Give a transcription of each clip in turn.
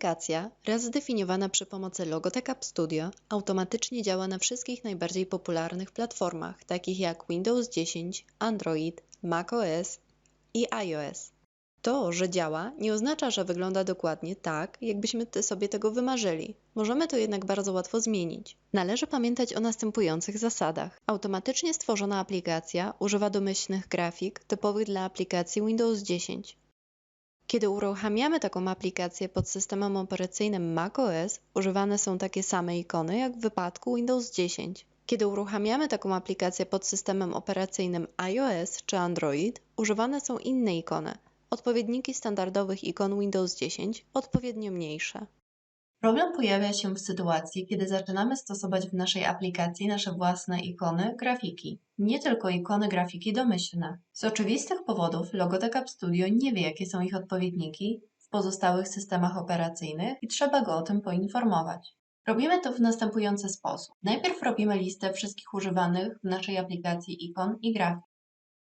Aplikacja, raz zdefiniowana przy pomocy Logotech App Studio, automatycznie działa na wszystkich najbardziej popularnych platformach, takich jak Windows 10, Android, macOS i iOS. To, że działa, nie oznacza, że wygląda dokładnie tak, jakbyśmy sobie tego wymarzyli. Możemy to jednak bardzo łatwo zmienić. Należy pamiętać o następujących zasadach. Automatycznie stworzona aplikacja używa domyślnych grafik typowych dla aplikacji Windows 10. Kiedy uruchamiamy taką aplikację pod systemem operacyjnym macOS, używane są takie same ikony jak w wypadku Windows 10. Kiedy uruchamiamy taką aplikację pod systemem operacyjnym iOS czy Android, używane są inne ikony, odpowiedniki standardowych ikon Windows 10, odpowiednio mniejsze. Problem pojawia się w sytuacji, kiedy zaczynamy stosować w naszej aplikacji nasze własne ikony, grafiki, nie tylko ikony grafiki domyślne. Z oczywistych powodów Logotech App Studio nie wie, jakie są ich odpowiedniki w pozostałych systemach operacyjnych i trzeba go o tym poinformować. Robimy to w następujący sposób. Najpierw robimy listę wszystkich używanych w naszej aplikacji ikon i grafik.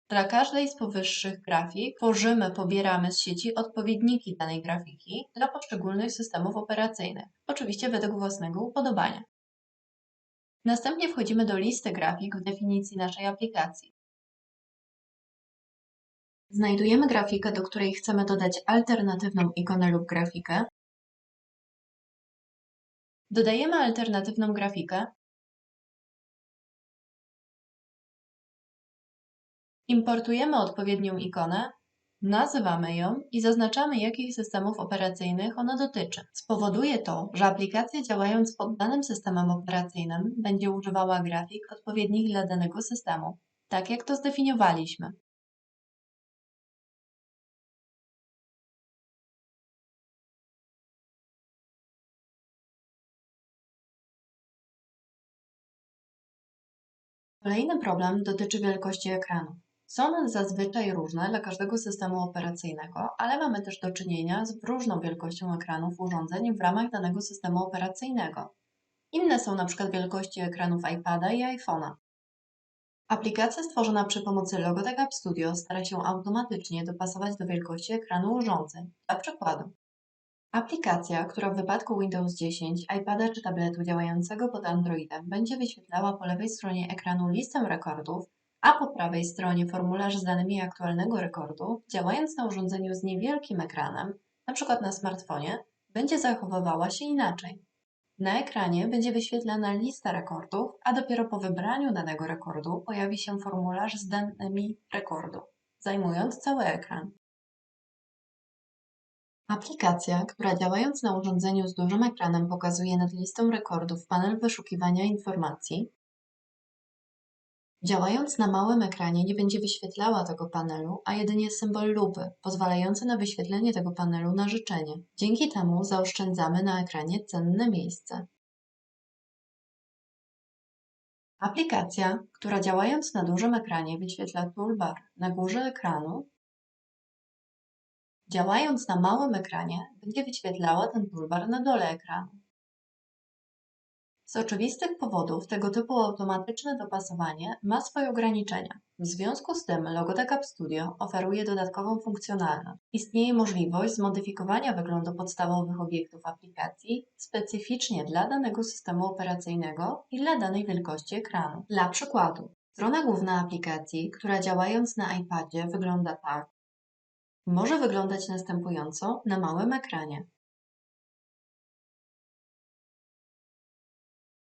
Dla każdej z powyższych grafik tworzymy, pobieramy z sieci odpowiedniki danej grafiki dla poszczególnych systemów operacyjnych, oczywiście według własnego upodobania. Następnie wchodzimy do listy grafik w definicji naszej aplikacji. Znajdujemy grafikę, do której chcemy dodać alternatywną ikonę lub grafikę. Dodajemy alternatywną grafikę Importujemy odpowiednią ikonę, nazywamy ją i zaznaczamy, jakich systemów operacyjnych ona dotyczy. Spowoduje to, że aplikacja działając pod danym systemem operacyjnym będzie używała grafik odpowiednich dla danego systemu, tak jak to zdefiniowaliśmy. Kolejny problem dotyczy wielkości ekranu. Są one zazwyczaj różne dla każdego systemu operacyjnego, ale mamy też do czynienia z różną wielkością ekranów urządzeń w ramach danego systemu operacyjnego. Inne są np. wielkości ekranów iPada i iPhone'a. Aplikacja stworzona przy pomocy Logotech App Studio stara się automatycznie dopasować do wielkości ekranu urządzeń. Dla przykładu, Aplikacja, która w wypadku Windows 10, iPada czy tabletu działającego pod Androidem będzie wyświetlała po lewej stronie ekranu listę rekordów, a po prawej stronie formularz z danymi aktualnego rekordu, działając na urządzeniu z niewielkim ekranem, np. na smartfonie, będzie zachowywała się inaczej. Na ekranie będzie wyświetlana lista rekordów, a dopiero po wybraniu danego rekordu pojawi się formularz z danymi rekordu, zajmując cały ekran. Aplikacja, która działając na urządzeniu z dużym ekranem pokazuje nad listą rekordów panel wyszukiwania informacji, działając na małym ekranie nie będzie wyświetlała tego panelu, a jedynie symbol lupy, pozwalający na wyświetlenie tego panelu na życzenie. Dzięki temu zaoszczędzamy na ekranie cenne miejsce. Aplikacja, która działając na dużym ekranie wyświetla toolbar na górze ekranu, Działając na małym ekranie, będzie wyświetlała ten toolbar na dole ekranu. Z oczywistych powodów tego typu automatyczne dopasowanie ma swoje ograniczenia. W związku z tym Logotech App Studio oferuje dodatkową funkcjonalność. Istnieje możliwość zmodyfikowania wyglądu podstawowych obiektów aplikacji specyficznie dla danego systemu operacyjnego i dla danej wielkości ekranu. Dla przykładu, strona główna aplikacji, która działając na iPadzie wygląda tak, może wyglądać następująco na małym ekranie.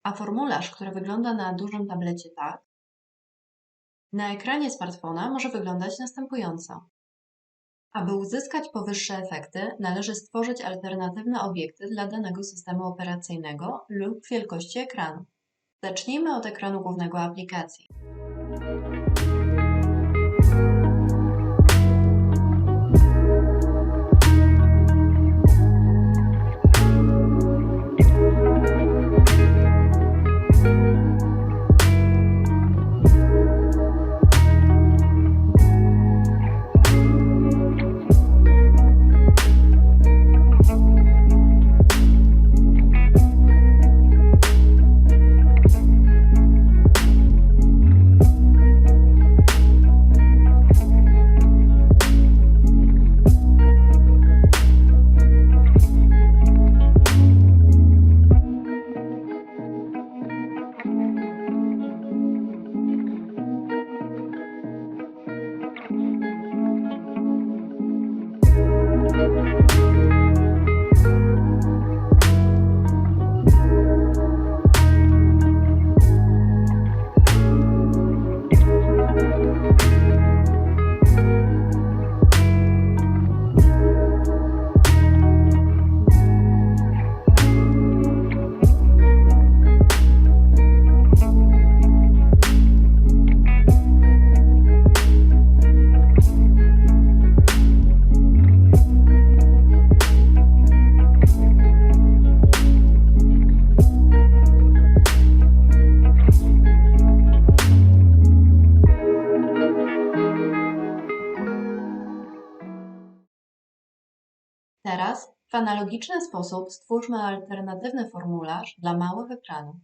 A formularz, który wygląda na dużym tablecie tak, na ekranie smartfona może wyglądać następująco. Aby uzyskać powyższe efekty, należy stworzyć alternatywne obiekty dla danego systemu operacyjnego lub wielkości ekranu. Zacznijmy od ekranu głównego aplikacji. Música Teraz w analogiczny sposób stwórzmy alternatywny formularz dla małych ekranów.